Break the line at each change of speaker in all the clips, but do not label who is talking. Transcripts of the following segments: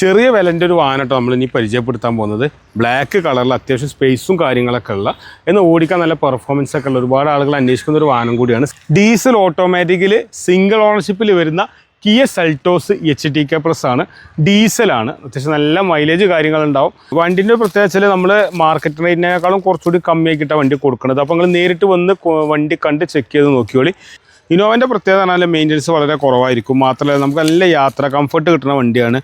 ചെറിയ വിലന്റെ ഒരു വാഹനട്ടോ നമ്മൾ ഇനി പരിചയപ്പെടുത്താൻ പോകുന്നത്. ബ്ലാക്ക് കളറിൽ അത്യാവശ്യം സ്പേസും കാര്യങ്ങളൊക്കെ ഉള്ള. എന്ന് ഓടിക്കാൻ നല്ല പെർഫോമൻസ് ഒക്കെ ഉള്ള ഒരുപാട് ആളുകൾ അന്വേഷിക്കുന്ന ഒരു വാഹനം കൂടിയാണ്. ഡീസൽ ഓട്ടോമാറ്റിക്കിൽ സിംഗിൾ ഓണർഷിപ്പിൽ വരുന്ന Kia Seltos H T K plus ആണ്. ഡീസലാണ് അത്യാവശ്യം നല്ല മൈലേജ് കാര്യങ്ങളുണ്ടാവും. വണ്ടിന്റെ പ്രത്യേകത വെച്ചാൽ നമ്മൾ മാർക്കറ്റ് റേറ്റിനേക്കാളും കുറച്ചുകൂടി കമ്മിയാക്കിയിട്ടാണ് വണ്ടി കൊടുക്കുന്നത്. അപ്പോൾ നിങ്ങൾ നേരിട്ട് വന്ന് വണ്ടി കണ്ട് ചെക്ക് ചെയ്ത് നോക്കിയോളി ഇന്നോവന്റെ പ്രത്യേകത പറഞ്ഞാൽ മെയിന്റനൻസ് വളരെ കുറവായിരിക്കും. മാത്രമല്ല നമുക്ക് നല്ല യാത്ര കംഫർട്ട് കിട്ടുന്ന വണ്ടിയാണ്.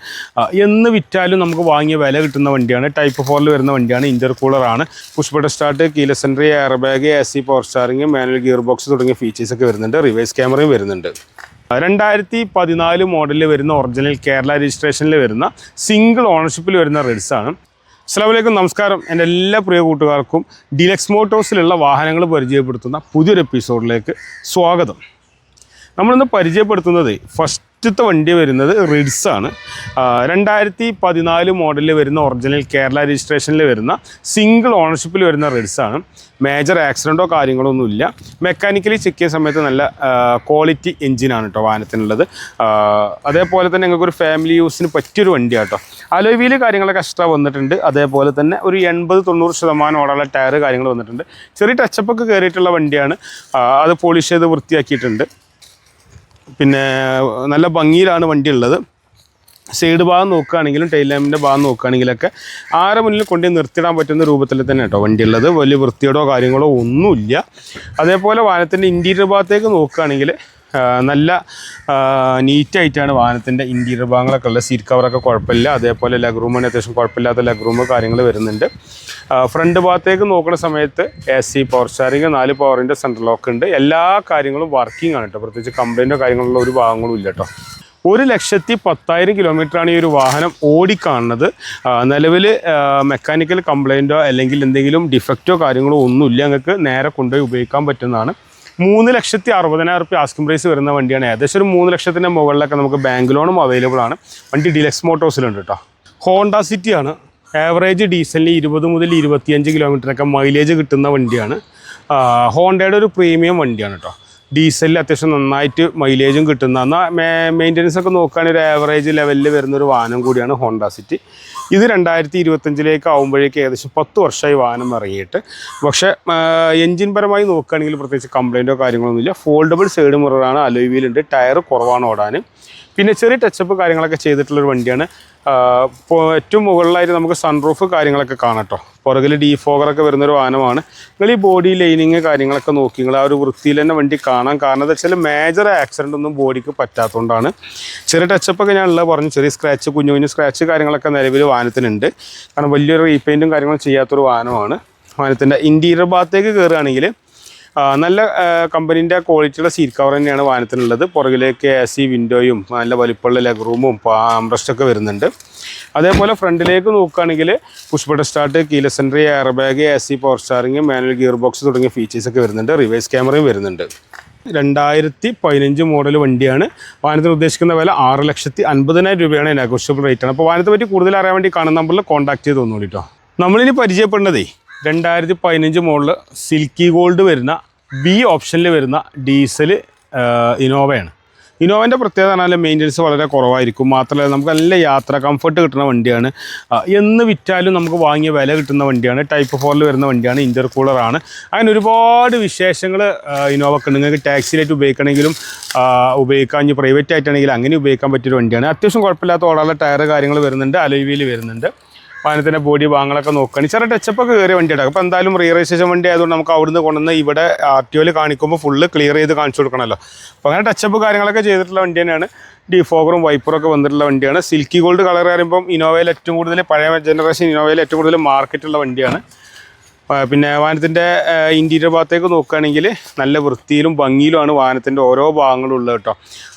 എന്ന് വിറ്റാലും നമുക്ക് വാങ്ങിയ വില കിട്ടുന്ന വണ്ടിയാണ്. ടൈപ്പ് ഫോറിൽ വരുന്ന വണ്ടിയാണ് ഇന്റർ കൂളറാണ് push button start keyless entry air bag A C power steering manual gear box തുടങ്ങിയ ഫീച്ചേഴ്സ് ഒക്കെ വരുന്നുണ്ട്. റിവേഴ്സ് ക്യാമറയും വരുന്നുണ്ട്. രണ്ടായിരത്തി പതിനാല് മോഡലിൽ വരുന്ന ഒറിജിനൽ കേരള രജിസ്ട്രേഷനിൽ വരുന്ന സിംഗിൾ ഓണർഷിപ്പിൽ വരുന്ന റെഡ്സ് ആണ്. അസ്സലാമലൈക്കും നമസ്കാരം. എന്റെ എല്ലാ പ്രിയ കൂട്ടുകാർക്കും ഡിലക്സ് മോട്ടോഴ്സിലുള്ള വാഹനങ്ങൾ പരിചയപ്പെടുത്തുന്ന പുതിയൊരു എപ്പിസോഡിലേക്ക് സ്വാഗതം. നമ്മളിന്ന് പരിചയപ്പെടുത്തുന്നത് ഫസ്റ്റത്തെ വണ്ടി വരുന്നത് റിഡ്സ് ആണ്. രണ്ടായിരത്തി പതിനാല് മോഡലിൽ വരുന്ന ഒറിജിനൽ കേരള രജിസ്ട്രേഷനിൽ വരുന്ന സിംഗിൾ ഓണർഷിപ്പിൽ വരുന്ന റിഡ്സ് ആണ്. മേജർ ആക്സിഡന്റോ കാര്യങ്ങളോ ഒന്നുമില്ല മെക്കാനിക്കലി ചെക്ക് ചെയ്യുന്ന സമയത്ത് നല്ല ക്വാളിറ്റി എഞ്ചിനാണ് കേട്ടോ വാഹനത്തിനുള്ളത്. അതേപോലെ തന്നെ നിങ്ങൾക്ക് ഒരു ഫാമിലി യൂസിന് പറ്റിയൊരു വണ്ടിയാണ് കേട്ടോ അലോവിയിൽ കാര്യങ്ങളൊക്കെ എക്സ്ട്രാ വന്നിട്ടുണ്ട്. അതേപോലെ തന്നെ ഒരു എൺപത് തൊണ്ണൂറ് ശതമാനം ഓടാനുള്ള ടയർ കാര്യങ്ങൾ വന്നിട്ടുണ്ട്. ചെറിയ ടച്ചപ്പൊക്കെ കയറിയിട്ടുള്ള വണ്ടിയാണ്. അത് പോളിഷ് ചെയ്ത് വൃത്തിയാക്കിയിട്ടുണ്ട്. പിന്നെ നല്ല ഭംഗിയിലാണ് വണ്ടി ഉള്ളത് സൈഡ് ഭാഗം നോക്കുകയാണെങ്കിലും ടൈൽ ലാമ്പിന്റെ ഭാഗം നോക്കുകയാണെങ്കിലൊക്കെ ആരെ മുന്നിൽ കൊണ്ടു നിർത്തിയിടാൻ പറ്റുന്ന രൂപത്തിൽ തന്നെ കേട്ടോ വണ്ടി ഉള്ളത് വലിയ വൃത്തിയോടോ കാര്യങ്ങളോ ഒന്നുമില്ല. അതേപോലെ വാഹനത്തിന്റെ ഇന്റീരിയർ ഭാഗത്തേക്ക് നോക്കുകയാണെങ്കിൽ നല്ല നീറ്റായിട്ടാണ് വാഹനത്തിന്റെ ഇന്റീരിയർ ഭാഗങ്ങളൊക്കെ ഉള്ളത്. സീറ്റ് കവറൊക്കെ കുഴപ്പമില്ല. അതേപോലെ ലെഗ് റൂമിന് അത്യാവശ്യം കുഴപ്പമില്ലാത്ത ലെഗ് റൂമ് കാര്യങ്ങൾ വരുന്നുണ്ട്. ഫ്രണ്ട് ഭാഗത്തേക്ക് നോക്കുന്ന സമയത്ത് എ സി പവർ സ്റ്റാറിങ് നാല് പവറിന്റെ സെൻട്രൽ ലോക്ക് ഉണ്ട്. എല്ലാ കാര്യങ്ങളും വർക്കിംഗ് ആണ് കേട്ടോ. പ്രത്യേകിച്ച് കംപ്ലൈന്റോ കാര്യങ്ങളുള്ള ഒരു ഭാഗങ്ങളും ഇല്ല കേട്ടോ. ഒരു ലക്ഷത്തി പത്തായിരം കിലോമീറ്ററാണ് ഈ ഒരു വാഹനം ഓടിക്കാണുന്നത്. നിലവിൽ മെക്കാനിക്കൽ കംപ്ലൈന്റോ അല്ലെങ്കിൽ എന്തെങ്കിലും ഡിഫക്റ്റോ കാര്യങ്ങളോ ഒന്നുമില്ല. നിങ്ങൾക്ക് നേരെ കൊണ്ടുപോയി ഉപയോഗിക്കാൻ പറ്റുന്നതാണ്. മൂന്ന് ലക്ഷത്തി അറുപതിനായിരം റുപ്യ ആസ്കിംഗ് പ്രൈസ് വരുന്ന വണ്ടിയാണ്. ഏകദേശം ഒരു മൂന്ന് ലക്ഷത്തിന്റെ മുകളിലൊക്കെ നമുക്ക് ബാങ്ക് ലോണും അവൈലബിൾ ആണ്. വണ്ടി ഡിലക്സ് മോട്ടോഴ്സിലുണ്ട് കേട്ടോ ഹോണ്ട സിറ്റി ആണ്. ആവറേജ് ഡീസലിന് ഇരുപത് മുതൽ ഇരുപത്തിയഞ്ച് കിലോമീറ്ററൊക്കെ മൈലേജ് കിട്ടുന്ന വണ്ടിയാണ്. ഹോണ്ടയുടെ ഒരു പ്രീമിയം വണ്ടിയാണ് കേട്ടോ ഡീസലിൽ അത്യാവശ്യം നന്നായിട്ട് മൈലേജും കിട്ടുന്ന എന്നാൽ മെയിന്റനൻസ് ഒക്കെ നോക്കുകയാണെങ്കിൽ ഒരു ആവറേജ് ലെവലിൽ വരുന്ന ഒരു വാഹനം കൂടിയാണ് ഹോണ്ട സിറ്റി. ഇത് രണ്ടായിരത്തി ഇരുപത്തഞ്ചിലേക്ക് ആകുമ്പോഴേക്ക് ഏകദേശം പത്ത് വർഷമായി വാഹനം ഇറങ്ങിയിട്ട്. പക്ഷേ എൻജിൻ പരമായി നോക്കുകയാണെങ്കിൽ പ്രത്യേകിച്ച് കംപ്ലൈന്റോ കാര്യങ്ങളൊന്നുമില്ല ഫോൾഡബിൾ സൈഡ് മിററാണ് വീലുണ്ട് ടയർ കുറവാണ് ഓടാൻ. പിന്നെ ചെറിയ ടച്ചപ്പ് കാര്യങ്ങളൊക്കെ ചെയ്തിട്ടുള്ളൊരു വണ്ടിയാണ് ഏറ്റവും മുകളിലായിട്ട് നമുക്ക് സൺറൂഫ് കാര്യങ്ങളൊക്കെ കാണാം കേട്ടോ പുറകിൽ ഡീഫോഗറൊക്കെ വരുന്നൊരു വാഹനമാണ്. നിങ്ങൾ ഈ ബോഡി ലൈനിങ് കാര്യങ്ങളൊക്കെ നോക്കി നിങ്ങൾ ആ ഒരു വൃത്തിയിൽ തന്നെ വണ്ടി കാണാൻ കാരണം എന്താ വെച്ചാൽ മേജർ ആക്സിഡന്റ് ഒന്നും ബോഡിക്ക് പറ്റാത്തതുകൊണ്ടാണ്. ചെറിയ ടച്ചപ്പൊക്കെ ഞാൻ ഉള്ളത് പറഞ്ഞു. ചെറിയ സ്ക്രാച്ച് കുഞ്ഞു കുഞ്ഞു സ്ക്രാച്ച് കാര്യങ്ങളൊക്കെ നിലവിൽ വാഹനത്തിനുണ്ട്. കാരണം വലിയൊരു റീപെയിന്റും കാര്യങ്ങളും ചെയ്യാത്തൊരു വാഹനമാണ്. വാഹനത്തിന്റെ ഇന്റീരിയർ ഭാഗത്തേക്ക് കയറുകയാണെങ്കിൽ നല്ല കമ്പനീന്റെ ക്വാളിറ്റിയുള്ള സീറ്റ് കവർ തന്നെയാണ് വാഹനത്തിനുള്ളത്. പുറകിലേക്ക് എ സി വിൻഡോയും നല്ല വലിപ്പമുള്ള ലെഗ് റൂമും ഒക്കെ വരുന്നുണ്ട്. അതേപോലെ ഫ്രണ്ടിലേക്ക് നോക്കുകയാണെങ്കിൽ push button start keyless entry air bag A C power steering manual gear box തുടങ്ങിയ ഫീച്ചേഴ്സ് ഒക്കെ വരുന്നുണ്ട്. റിവേഴ്സ് ക്യാമറയും വരുന്നുണ്ട്. രണ്ടായിരത്തി പതിനഞ്ച് മോഡൽ വണ്ടിയാണ്. വാഹനത്തിന് ഉദ്ദേശിക്കുന്ന വില ആറ് ലക്ഷത്തി അൻപതിനായിരം രൂപയാണ് നെഗോഷ്യബിൾ റേറ്റ് ആണ്. അപ്പോൾ വാഹനത്തെ പറ്റി കൂടുതൽ അറിയാൻ വേണ്ടി കാണുന്ന നമ്പറിൽ കോൺടാക്ട് ചെയ്ത് തോന്നുന്നു കേട്ടോ നമ്മളിനി പരിചയപ്പെടുന്നതേ രണ്ടായിരത്തി പതിനഞ്ച് മോഡൽ സിൽക്കി ഗോൾഡ് വരുന്ന ബി ഓപ്ഷനിൽ വരുന്ന ഡീസൽ ഇനോവയാണ് ഇനോവന്റെ പ്രത്യേകത പറഞ്ഞാൽ മെയിന്റനൻസ് വളരെ കുറവായിരിക്കും. മാത്രമല്ല നമുക്ക് നല്ല യാത്ര കംഫർട്ട് കിട്ടുന്ന വണ്ടിയാണ്. എന്ന് വിറ്റാലും നമുക്ക് വാങ്ങിയ വില കിട്ടുന്ന വണ്ടിയാണ്. ടൈപ്പ് ഫോറിൽ വരുന്ന വണ്ടിയാണ് ഇന്റർകൂളറാണ് അങ്ങനെ ഒരുപാട് വിശേഷങ്ങൾ ഇനോവക്ക് ഉണ്ട്. നിങ്ങൾക്ക് ടാക്സിയിലായിട്ട് ഉപയോഗിക്കണമെങ്കിലും ഉപയോഗിക്കാൻ ഇനി പ്രൈവറ്റ് ആയിട്ടാണെങ്കിൽ അങ്ങനെ ഉപയോഗിക്കാൻ പറ്റിയൊരു വണ്ടിയാണ്. അത്യാവശ്യം കുഴപ്പമില്ലാത്ത ഓടാനുള്ള ടയർ കാര്യങ്ങൾ വരുന്നുണ്ട് അലോയിവിയിൽ വരുന്നുണ്ട്. വാഹനത്തിന്റെ ബോഡി ഭാഗങ്ങളൊക്കെ നോക്കുകയാണ് ചെറിയ ടച്ചപ്പ് ഒക്കെ കയറിയ വണ്ടിയാണ് അപ്പോൾ എന്തായാലും റീ രജിസ്ട്രേഷൻ വണ്ടി ആയതുകൊണ്ട് നമുക്ക് അവിടുന്ന് കൊണ്ടുവന്ന് ഇവിടെ ആർ ടി ഒയിൽ കാണിക്കുമ്പോൾ ഫുള്ള് ക്ലിയർ ചെയ്ത് കാണിച്ചു കൊടുക്കണമല്ലോ. അപ്പോൾ അങ്ങനെ ടച്ചപ്പ് കാര്യങ്ങളൊക്കെ ചെയ്തിട്ടുള്ള വണ്ടി തന്നെയാണ്. ഡിഫോഗറും വൈപ്പറും ഒക്കെ വന്നിട്ടുള്ള വണ്ടിയാണ്. സിൽക്കി ഗോൾഡ് കളർ പറയുമ്പം ഇനോവയിൽ ഏറ്റവും കൂടുതൽ പഴയ ജനറേഷൻ ഇനോവയിൽ ഏറ്റവും കൂടുതൽ മാർക്കറ്റുള്ള വണ്ടിയാണ്. പിന്നെ വാഹനത്തിന്റെ ഇന്റീരിയർ ഭാഗത്തേക്ക് നോക്കുകയാണെങ്കിൽ നല്ല വൃത്തിയിലും ഭംഗിയിലുമാണ് വാഹനത്തിന്റെ ഓരോ ഭാഗങ്ങളും ഉള്ളത് കേട്ടോ.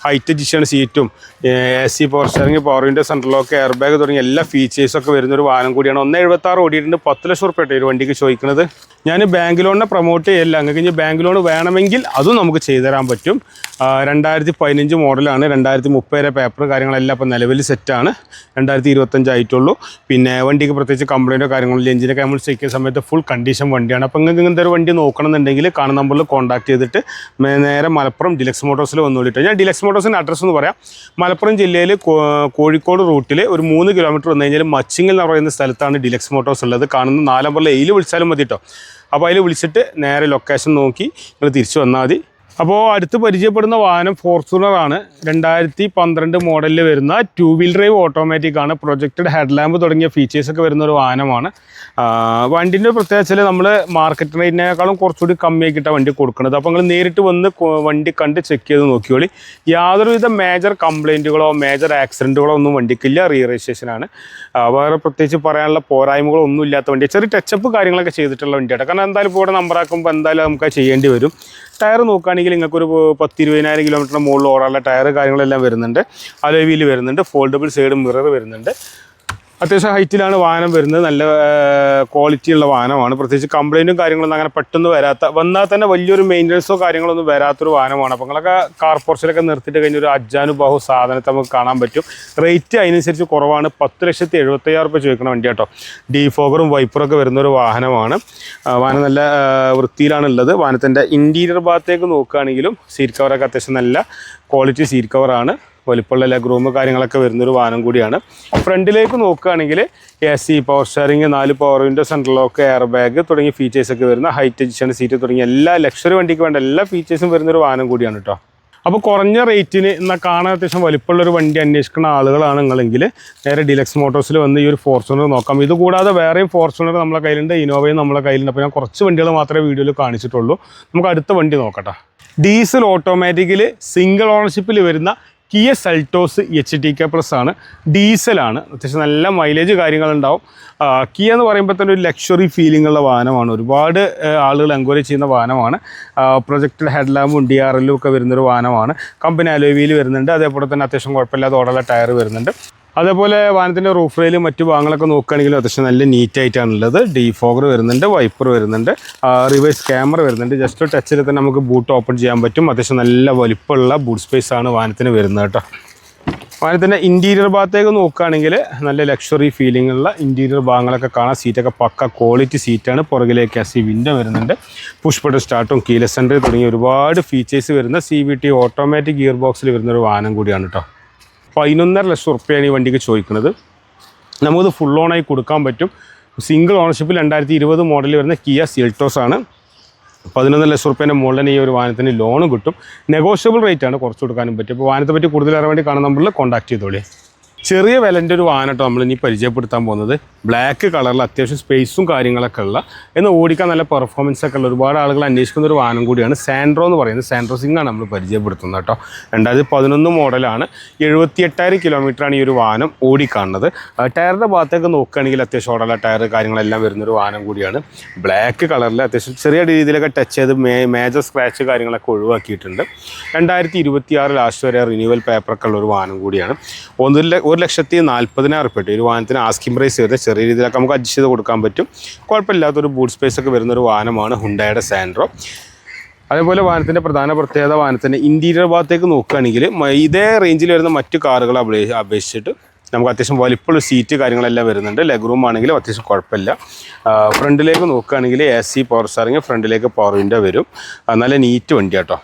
ഹൈറ്റ് ജിഷാണ് സീറ്റും A C power steering power window central lock air bag തുടങ്ങിയ എല്ലാ ഫീച്ചേഴ്സൊക്കെ വരുന്ന ഒരു വാഹനം കൂടിയാണ്. ഒന്ന് എഴുപത്താറ് ഓടിയിട്ടുണ്ട് പത്ത് ലക്ഷം റുപ്യ ഒരു വണ്ടിക്ക് ചോദിക്കുന്നത്. ഞാൻ ബാങ്ക് ലോണിനെ പ്രൊമോട്ട് ചെയ്യല്ല. അങ്ങനെ ബാങ്ക് ലോൺ വേണമെങ്കിൽ അതും നമുക്ക് ചെയ്തു തരാൻ പറ്റും. രണ്ടായിരത്തി പതിനഞ്ച് മോഡലാണ്. രണ്ടായിരത്തി മുപ്പത് വരെ പേപ്പർ കാര്യങ്ങളെല്ലാം ഇപ്പോൾ നിലവിൽ സെറ്റാണ് രണ്ടായിരത്തി ഇരുപത്തഞ്ച് ആയിട്ടുള്ളൂ. പിന്നെ വണ്ടിക്ക് പ്രത്യേകിച്ച് കംപ്ലൈന്റോ കാര്യങ്ങളോ എഞ്ചിനൊക്കെ നമ്മൾ ചെക്ക് സമയത്ത് ഫുൾ കണ്ടീഷൻ വണ്ടിയാണ്. അപ്പോൾ നിങ്ങൾക്ക് ഇങ്ങനത്തെ ഒരു വണ്ടി നോക്കണമെന്നുണ്ടെങ്കിൽ കാണുന്ന നമ്പറിൽ കോൺടാക്ട് ചെയ്തിട്ട് നേരെ മലപ്പുറം ഡിലക്സ് മോട്ടോഴ്സിൽ വന്നുകൊണ്ടിട്ട് ഞാൻ ഡിലക്സ് മോട്ടോഴ്സ് മോട്ടോഴ്സിന്റെ അഡ്രസ്സ് എന്ന് പറയാം. മലപ്പുറം ജില്ലയിൽ കോഴിക്കോട് റൂട്ടിൽ ഒരു മൂന്ന് കിലോമീറ്റർ വന്നു കഴിഞ്ഞാൽ മച്ചിങ്ങൽ എന്ന് പറയുന്ന സ്ഥലത്താണ് ഡിലക്സ് മോട്ടോഴ്സ് ഉള്ളത്. കാണുന്ന നാലാം നമ്പറിൽ എയിൽ വിളിച്ചാലും മതി കേട്ടോ അപ്പോൾ അതിൽ വിളിച്ചിട്ട് നേരെ ലൊക്കേഷൻ നോക്കി നിങ്ങൾ തിരിച്ചു വന്നാൽ മതി. അപ്പോൾ അടുത്ത് പരിചയപ്പെടുന്ന വാഹനം ഫോർച്യൂണറാണ് രണ്ടായിരത്തി പന്ത്രണ്ട് മോഡലിൽ വരുന്ന ടു വീൽ ഡ്രൈവ് ഓട്ടോമാറ്റിക് ആണ്. പ്രൊജക്റ്റഡ് ഹെഡ് ലാമ്പ് തുടങ്ങിയ ഫീച്ചേഴ്സൊക്കെ വരുന്ന ഒരു വാഹനമാണ്. വണ്ടിന്റെ പ്രത്യേകിച്ച് നമ്മൾ മാർക്കറ്റ് റേറ്റിനേക്കാളും കുറച്ചുകൂടി കമ്മിയാക്കിയിട്ടാണ് വണ്ടി കൊടുക്കുന്നത്. അപ്പോൾ നിങ്ങൾ നേരിട്ട് വന്ന് വണ്ടി കണ്ട് ചെക്ക് ചെയ്ത് നോക്കിയോളി യാതൊരുവിധ മേജർ കംപ്ലൈന്റുകളോ മേജർ ആക്സിഡന്റുകളോ ഒന്നും വണ്ടിക്കില്ല. റീ രജിസ്ട്രേഷനാണ് വേറെ പ്രത്യേകിച്ച് പറയാനുള്ള പോരായ്മകളോ ഒന്നും ഇല്ലാത്ത വണ്ടി ചെറിയ ടച്ചപ്പ് കാര്യങ്ങളൊക്കെ ചെയ്തിട്ടുള്ള വണ്ടിയാണ് കാരണം എന്തായാലും ഇപ്പോൾ ഇവിടെ നമ്പറാക്കുമ്പോൾ എന്തായാലും നമുക്ക് ചെയ്യേണ്ടി വരും. ടയർ നോക്കുകയാണെങ്കിൽ നിങ്ങൾക്ക് ഒരു പത്ത് ഇരുപതിനായിരം കിലോമീറ്ററിന് മുകളിൽ ഓടാനുള്ള ടയർ കാര്യങ്ങളെല്ലാം വരുന്നുണ്ട്. അലോവിയിൽ വരുന്നുണ്ട്. ഫോൾഡബിൾ സൈഡ് മിറർ വരുന്നുണ്ട്. അത്യാവശ്യം ഹൈറ്റിലാണ് വാഹനം വരുന്നത്. നല്ല ക്വാളിറ്റി ഉള്ള വാഹനമാണ്. പ്രത്യേകിച്ച് കംപ്ലൈന്റും കാര്യങ്ങളൊന്നും അങ്ങനെ പെട്ടെന്ന് വരാത്ത വന്നാൽ തന്നെ വലിയൊരു മെയിന്റനൻസോ കാര്യങ്ങളൊന്നും വരാത്തൊരു വാഹനമാണ്. അപ്പോൾ നിങ്ങളൊക്കെ കാർ പോർച്ചിലൊക്കെ നിർത്തിയിട്ട് കഴിഞ്ഞ ഒരു അജാനുബാഹു സാധനത്തെ നമുക്ക് കാണാൻ പറ്റും. റേറ്റ് അതിനനുസരിച്ച് കുറവാണ്. പത്ത് ലക്ഷത്തി എഴുപത്തയ്യായിരം രൂപ ചോദിക്കുന്ന വണ്ടി കേട്ടോ. ഡീഫോഗറും വൈപ്പറൊക്കെ വരുന്ന ഒരു വാഹനമാണ്. വാഹനം നല്ല വൃത്തിയിലാണ് ഉള്ളത് വാഹനത്തിന്റെ ഇന്റീരിയർ ഭാഗത്തേക്ക് നോക്കുകയാണെങ്കിലും സീറ്റ് കവറൊക്കെ അത്യാവശ്യം നല്ല ക്വാളിറ്റി സീറ്റ് കവറാണ് വലിപ്പമുള്ള ലെഗ് റൂം കാര്യങ്ങളൊക്കെ വരുന്നൊരു വാഹനം കൂടിയാണ്. ഫ്രണ്ടിലേക്ക് നോക്കുകയാണെങ്കിൽ എ സി പവർ സ്റ്റാറിങ് നാല് power window central lock air bag തുടങ്ങിയ ഫീച്ചേഴ്സ് ഒക്കെ വരുന്ന ഹൈറ്റ് എഡിഷൻ സീറ്റ് തുടങ്ങിയ എല്ലാ ലക്ഷറി വണ്ടിക്ക് വേണ്ട എല്ലാ ഫീച്ചേഴ്സും വരുന്നൊരു വാഹനം കൂടിയാണ് കേട്ടോ അപ്പോൾ കുറഞ്ഞ റേറ്റിന് എന്നാൽ കാണാൻ അത്യാവശ്യം വലിപ്പമുള്ളൊരു വണ്ടി അന്വേഷിക്കുന്ന ആളുകളാണ് നിങ്ങളെങ്കിൽ നേരെ ഡിലക്സ് മോട്ടോഴ്സിൽ വന്ന് ഈ ഒരു ഫോർച്യൂണർ നോക്കാം. ഇത് കൂടാതെ വേറെയും ഫോർച്യൂണർ നമ്മളെ കയ്യിലുണ്ട് ഇനോവയും നമ്മളെ കയ്യിലുണ്ട്. അപ്പോൾ ഞാൻ കുറച്ച് വണ്ടികൾ മാത്രമേ വീഡിയോയിൽ കാണിച്ചിട്ടുള്ളൂ. നമുക്ക് അടുത്ത വണ്ടി നോക്കട്ടെ. ഡീസൽ ഓട്ടോമാറ്റിക്കിൽ സിംഗിൾ ഓണർഷിപ്പിൽ വരുന്ന Kia Seltos H T K plus ആണ്. ഡീസലാണ് അത്യാവശ്യം നല്ല മൈലേജ് കാര്യങ്ങളുണ്ടാവും. കിയ എന്ന് പറയുമ്പോൾ തന്നെ ഒരു ലക്ഷറി ഫീലിംഗ് ഉള്ള വാഹനമാണ്. ഒരുപാട് ആളുകൾ എൻക്വയറി ചെയ്യുന്ന വാഹനമാണ്. പ്രൊജക്റ്റഡ് ഹെഡ്ലാമ്പും ഡി ആർ എല്ലും ഒക്കെ വരുന്നൊരു വാഹനമാണ്. കമ്പനി അലോവിയിൽ വരുന്നുണ്ട്. അതേപോലെ തന്നെ അത്യാവശ്യം കുഴപ്പമില്ലാതെ ഓടുള്ള ടയർ വരുന്നുണ്ട്. അതേപോലെ വാഹനത്തിന്റെ റൂഫ് റെയിലും മറ്റു ഭാഗങ്ങളൊക്കെ നോക്കുകയാണെങ്കിലും അത്യാവശ്യം നല്ല നീറ്റ് ഡീഫോഗർ വരുന്നുണ്ട് വൈപ്പർ വരുന്നുണ്ട് റിവേഴ്സ് ക്യാമറ വരുന്നുണ്ട്. ജസ്റ്റ് ടച്ചിൽ തന്നെ നമുക്ക് ബൂട്ട് ഓപ്പൺ ചെയ്യാൻ പറ്റും. അത്യാവശ്യം നല്ല വലിപ്പമുള്ള ബൂട്ട് സ്പേസ് ആണ് വാഹനത്തിന് വരുന്നത് കേട്ടോ. വാഹനത്തിന്റെ ഇന്റീരിയർ ഭാഗത്തേക്ക് നോക്കുകയാണെങ്കിൽ നല്ല ലക്ഷറി ഫീലിംഗ് ഉള്ള ഇന്റീരിയർ ഭാഗങ്ങളൊക്കെ കാണാം. സീറ്റൊക്കെ പക്ക ക്വാളിറ്റി സീറ്റാണ് പുറകിലേക്ക് സി വിൻഡോ വരുന്നുണ്ട്. പുഷ് ബട്ടൺ സ്റ്റാർട്ടും കീലസ് സെന്റർ തുടങ്ങിയ ഒരുപാട് ഫീച്ചേഴ്സ് വരുന്ന സി ടി ഓട്ടോമാറ്റിക് ഗിയർ ബോക്സിൽ വരുന്ന ഒരു വാഹനം കൂടിയാണ് കേട്ടോ. പതിനൊന്നര ലക്ഷം റുപ്യാണ് ഈ വണ്ടിക്ക് ചോദിക്കുന്നത്. നമുക്കത് ഫുൾ ഓണായി കൊടുക്കാൻ പറ്റും. സിംഗിൾ ഓണർഷിപ്പിൽ രണ്ടായിരത്തി ഇരുപത് മോഡലിൽ വരുന്ന കിയ സിൽട്ടോസ് ആണ്. പതിനൊന്ന് ലക്ഷം റുപ്യേന്റെ മുകളിൽ ഈ ഒരു വാഹനത്തിന് ലോൺ കിട്ടും. നെഗോഷ്യബിൾ റേറ്റ് ആണ് കുറച്ച് കൊടുക്കാനും പറ്റും. അപ്പോൾ വാഹനത്തെ പറ്റി കൂടുതൽ അറിയാൻ വേണ്ടി കാണുന്ന നമ്പറിൽ കോൺടാക്ട് ചെയ്തോളി. ചെറിയ വിലന്റെ ഒരു വാഹനട്ടോ നമ്മൾ ഇനി പരിചയപ്പെടുത്താൻ പോകുന്നത്. ബ്ലാക്ക് കളറിൽ അത്യാവശ്യം സ്പേസും കാര്യങ്ങളൊക്കെ ഉള്ള എന്ന് ഓടിക്കാൻ നല്ല പെർഫോമൻസ് ഒക്കെ ഉള്ള ഒരുപാട് ആളുകൾ അന്വേഷിക്കുന്ന ഒരു വാഹനം കൂടിയാണ് സാൻഡ്രോ എന്ന് പറയുന്നത്. സാൻഡ്രോ സിംഗ് ആണ് നമ്മൾ പരിചയപ്പെടുത്തുന്നത് കേട്ടോ. രണ്ടായിരത്തി പതിനൊന്ന് മോഡലാണ് എഴുപത്തി എട്ടായിരം കിലോമീറ്ററാണ് ഈ ഒരു വാഹനം ഓടിക്കാണുന്നത്. ടയറിന്റെ ഭാഗത്തേക്ക് നോക്കുകയാണെങ്കിൽ അത്യാവശ്യം ഓടുള്ള ടയർ കാര്യങ്ങളെല്ലാം വരുന്നൊരു വാഹനം കൂടിയാണ്. ബ്ലാക്ക് കളറിൽ അത്യാവശ്യം ചെറിയ രീതിയിലൊക്കെ ടച്ച് ചെയ്ത് മേജർ സ്ക്രാച്ച് കാര്യങ്ങളൊക്കെ ഒഴിവാക്കിയിട്ടുണ്ട്. രണ്ടായിരത്തി ഇരുപത്തി ആറ് ലാസ്റ്റ് വരെ റിന്യൂവൽ പേപ്പറൊക്കെ ഉള്ള ഒരു വാഹനം കൂടിയാണ്. ഒന്നിൽ ഒരു ലക്ഷത്തി നാൽപ്പതിനായിരം റുപ്യ ഒരു വാഹനത്തിന് ആസ്കിംഗ് പ്രൈസ് വരുന്നത് ചെറിയ രീതിയിലൊക്കെ നമുക്ക് അഡ്ജസ്റ്റ് ചെയ്ത് കൊടുക്കാൻ പറ്റും. കുഴപ്പമില്ലാത്തൊരു ബൂട്ട് സ്പേസ് ഒക്കെ വരുന്ന ഒരു വാഹനമാണ് ഹുണ്ടായുടെ സാൻഡ്രോ അതേപോലെ വാഹനത്തിന്റെ പ്രധാന പ്രത്യേകത വാഹനത്തിന്റെ ഇന്റീരിയർ ഭാഗത്തേക്ക് നോക്കുകയാണെങ്കിൽ ഇതേ റേഞ്ചിൽ വരുന്ന മറ്റു കാറുകളെ അപേ- അപേക്ഷിച്ചിട്ട് നമുക്ക് അത്യാവശ്യം വലിപ്പമുള്ള സീറ്റ് കാര്യങ്ങളെല്ലാം വരുന്നുണ്ട്. ലെഗ് റൂം ആണെങ്കിലും അത്യാവശ്യം കുഴപ്പമില്ല. ഫ്രണ്ടിലേക്ക് നോക്കുകയാണെങ്കിൽ എ സി പവർ സ്റ്റാറിങ് ഫ്രണ്ടിലേക്ക് പവർ വിൻഡോ വരും. നല്ല നീറ്റ് വണ്ടി കേട്ടോ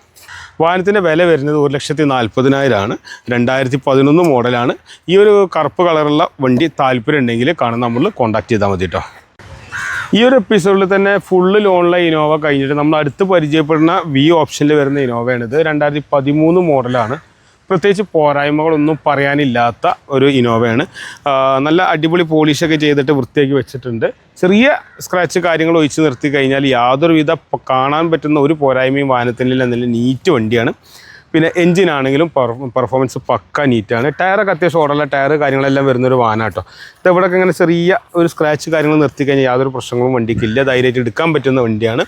വാഹനത്തിന്റെ വില വരുന്നത് ഒരു ലക്ഷത്തി നാൽപ്പതിനായിരമാണ് രണ്ടായിരത്തി പതിനൊന്ന് മോഡലാണ്. ഈ ഒരു കറുപ്പ് കളറുള്ള വണ്ടി താല്പര്യം ഉണ്ടെങ്കിൽ കാണാൻ നമ്മൾ കോൺടാക്ട് ചെയ്താൽ മതി കേട്ടോ ഈ ഒരു എപ്പിസോഡിൽ തന്നെ ഫുള്ള് ലോണിലെ ഇനോവ കഴിഞ്ഞിട്ട് നമ്മൾ അടുത്ത് പരിചയപ്പെടുന്ന വി ഓപ്ഷനിൽ വരുന്ന ഇനോവയാണിത് രണ്ടായിരത്തി പതിമൂന്ന് മോഡലാണ്. പ്രത്യേകിച്ച് പോരായ്മകളൊന്നും പറയാനില്ലാത്ത ഒരു ഇനോവയാണ് നല്ല അടിപൊളി പോളിഷൊക്കെ ചെയ്തിട്ട് വൃത്തിയാക്കി വെച്ചിട്ടുണ്ട്. ചെറിയ സ്ക്രാച്ച് കാര്യങ്ങൾ ഒഴിച്ച് നിർത്തി കഴിഞ്ഞാൽ യാതൊരുവിധ കാണാൻ പറ്റുന്ന ഒരു പോരായ്മയും വാഹനത്തിനില്ല നല്ല നീറ്റ് വണ്ടിയാണ്. പിന്നെ എഞ്ചിൻ ആണെങ്കിലും പെർഫോമൻസ് പക്ക നീറ്റാണ് ടയറൊക്കെ അത്യാവശ്യം ഓടുള്ള ടയർ കാര്യങ്ങളെല്ലാം വരുന്നൊരു കേട്ടോ ഇത് ഇവിടെയൊക്കെ ഇങ്ങനെ ചെറിയ ഒരു സ്ക്രാച്ച് കാര്യങ്ങൾ നിർത്തി കഴിഞ്ഞാൽ യാതൊരു പ്രശ്നങ്ങളും വണ്ടിക്കില്ല. ധൈര്യമായിട്ട് എടുക്കാൻ പറ്റുന്ന വണ്ടിയാണ്.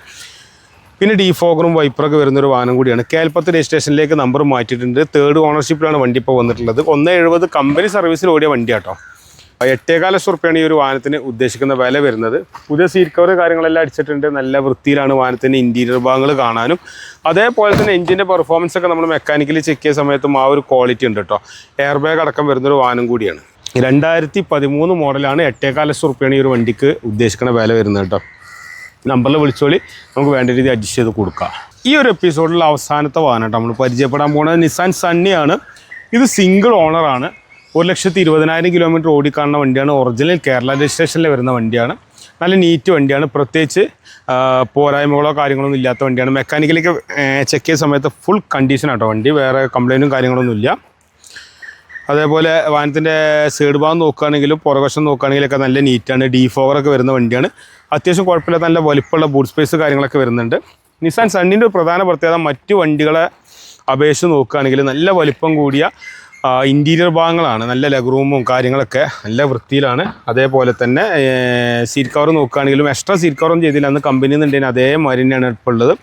പിന്നെ ഡിഫോഗറും വൈപ്പറൊക്കെ വരുന്നൊരു വാഹനം കൂടിയാണ്. കേൽപ്പത്ത് രജിസ്ട്രേഷനിലേക്ക് നമ്പർ മാറ്റിയിട്ടുണ്ട്. തേർഡ് ഓണർഷിപ്പിലാണ് വണ്ടി ഇപ്പോൾ വന്നിട്ടുള്ളത്. ഒന്ന് എഴുപത് കമ്പനി സർവീസിൽ ഓടിയ വണ്ടി കേട്ടോ എട്ടേകാല ലക്ഷം റുപ്യാണ് ഈ ഒരു വാഹനത്തിന് ഉദ്ദേശിക്കുന്ന വില വരുന്നത്. പുതിയ സീറ്റ് കവർ കാര്യങ്ങളെല്ലാം അടിച്ചിട്ടുണ്ട്. നല്ല വൃത്തിയിലാണ് വാഹനത്തിന്റെ ഇന്റീരിയർ ഭാഗങ്ങൾ കാണാനും. അതേപോലെ തന്നെ എഞ്ചിന്റെ പെർഫോമൻസ് ഒക്കെ നമ്മൾ മെക്കാനിക്കലി ചെക്ക് ചെയ്യുന്ന സമയത്തും ആ ഒരു ക്വാളിറ്റി ഉണ്ട് കേട്ടോ എയർ ബാഗ് അടക്കം വരുന്നൊരു വാഹനം കൂടിയാണ്. രണ്ടായിരത്തി പതിമൂന്ന് മോഡലാണ് എട്ടേകാല ലക്ഷം റുപ്യാണ് ഈ ഒരു വണ്ടിക്ക് ഉദ്ദേശിക്കുന്ന വില വരുന്നത് കേട്ടോ നമ്പറിൽ വിളിച്ചോളി. നമുക്ക് വേണ്ട രീതി അഡ്ജസ്റ്റ് ചെയ്ത് കൊടുക്കാം. ഈ ഒരു എപ്പിസോഡിൽ അവസാനത്തെ വാഹനമായിട്ട് നമ്മൾ പരിചയപ്പെടാൻ പോകുന്നത് നിസാൻ സണ്ണിയാണ് ഇത് സിംഗിൾ ഓണറാണ് ഒരു ലക്ഷത്തി ഇരുപതിനായിരം കിലോമീറ്റർ ഓടിക്കാണുന്ന വണ്ടിയാണ്. ഒറിജിനൽ കേരള രജിസ്ട്രേഷനിൽ വരുന്ന വണ്ടിയാണ്. നല്ല നീറ്റ് വണ്ടിയാണ്. പ്രത്യേകിച്ച് പോരായ്മകളോ കാര്യങ്ങളൊന്നും ഇല്ലാത്ത വണ്ടിയാണ്. മെക്കാനിക്കലേക്ക് ചെക്ക് ചെയ്ത സമയത്ത് ഫുൾ കണ്ടീഷൻ ആട്ടോ വണ്ടി. വേറെ കംപ്ലൈന്റും കാര്യങ്ങളൊന്നും ഇല്ല. അതേപോലെ വാഹനത്തിന്റെ സൈഡ് ഭാഗം നോക്കുകയാണെങ്കിലും പുറകശം നോക്കുകയാണെങ്കിലൊക്കെ നല്ല നീറ്റാണ് ഡീ ഫോവറൊക്കെ വരുന്ന വണ്ടിയാണ്. അത്യാവശ്യം കുഴപ്പമില്ലാത്ത നല്ല വലിപ്പമുള്ള ബൂട്ട് സ്പേസ് കാര്യങ്ങളൊക്കെ വരുന്നുണ്ട്. നിസാൻ സണ്ണിന്റെ ഒരു പ്രധാന പ്രത്യേകത മറ്റ് വണ്ടികളെ അപേക്ഷിച്ച് നോക്കുകയാണെങ്കിൽ നല്ല വലിപ്പം കൂടിയ ഇന്റീരിയർ ഭാഗങ്ങളാണ്. നല്ല ലെഗ് റൂമും കാര്യങ്ങളൊക്കെ നല്ല വൃത്തിയിലാണ്. അതേപോലെ തന്നെ സീറ്റ് കവർ നോക്കുകയാണെങ്കിലും എക്സ്ട്രാ സീറ്റ് കവറും ചെയ്തില്ല. അന്ന് കമ്പനിയിൽ നിന്നുണ്ടെങ്കിൽ അതേമാതിരി തന്നെയാണ് ഇപ്പോൾ ഉള്ളത്.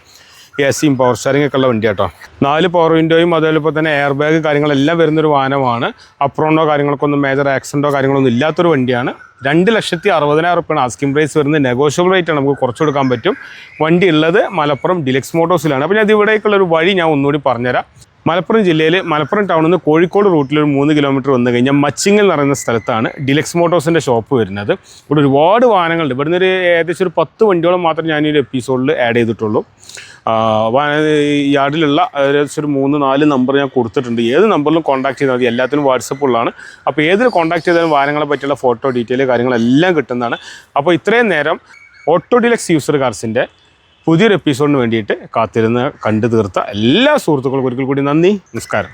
എ സിയും പവർ സ്റ്റാരിംഗ് ഒക്കെ ഉള്ള വണ്ടി കേട്ടോ നാല് പവർ വിൻഡോയും അതേപോലെ തന്നെ എയർ ബാഗ് കാര്യങ്ങളെല്ലാം വരുന്നൊരു വാഹനമാണ്. അപ്രോണ്ടോ കാര്യങ്ങൾക്കൊന്നും മേജർ ആക്സിഡന്റോ കാര്യങ്ങളൊന്നും ഇല്ലാത്തൊരു വണ്ടിയാണ്. രണ്ട് ലക്ഷത്തി അറുപതിനായിരം റുപ്യാണ് ആസ്കിംഗ് പ്രൈസ് വരുന്നത്. നെഗോഷ്യബിൾ റേറ്റ് ആണ്. നമുക്ക് കുറച്ച് കൊടുക്കാൻ പറ്റും. വണ്ടി ഉള്ളത് മലപ്പുറം ഡിലക്സ് മോട്ടോസിലാണ് അപ്പോൾ ഞാൻ ഇത് ഇവിടേക്കുള്ള ഒരു വഴി ഞാൻ ഒന്നുകൂടി പറഞ്ഞുതരാം. മലപ്പുറം ജില്ലയിൽ മലപ്പുറം ടൗണിൽ നിന്ന് കോഴിക്കോട് റൂട്ടിൽ ഒരു മൂന്ന് കിലോമീറ്റർ വന്നു കഴിഞ്ഞാൽ മച്ചിങ്ങൽ എന്ന് പറയുന്ന സ്ഥലത്താണ് ഡിലക്സ് മോട്ടോഴ്സിന്റെ ഷോപ്പ് വരുന്നത്. ഇവിടെ ഒരുപാട് വാഹനങ്ങളുണ്ട്. ഇവിടുന്ന് ഒരു ഏകദേശം ഒരു പത്ത് വണ്ടിയോളം മാത്രം ഞാൻ ഈ ഒരു എപ്പിസോഡിൽ ആഡ് ചെയ്തിട്ടുള്ളൂ. യാർഡിലുള്ള ഏകദേശം ഒരു മൂന്ന് നാല് നമ്പർ ഞാൻ കൊടുത്തിട്ടുണ്ട്. ഏത് നമ്പറിലും കോൺടാക്ട് ചെയ്താൽ മതി. എല്ലാത്തിനും വാട്സപ്പ് ഉള്ളതാണ്. അപ്പോൾ ഏതിൽ കോൺടാക്ട് ചെയ്താലും വാഹനങ്ങളെ പറ്റിയുള്ള ഫോട്ടോ ഡീറ്റെയിൽ കാര്യങ്ങളെല്ലാം കിട്ടുന്നതാണ്. അപ്പോൾ ഇത്രയും നേരം ഓട്ടോ ഡിലക്സ് യൂസർ കാർസിന്റെ പുതിയൊരു എപ്പിസോഡിന് വേണ്ടിയിട്ട് കാത്തിരുന്ന് കണ്ടു തീർത്ത എല്ലാ സുഹൃത്തുക്കൾക്കും ഒരിക്കൽ കൂടി നന്ദി നമസ്കാരം.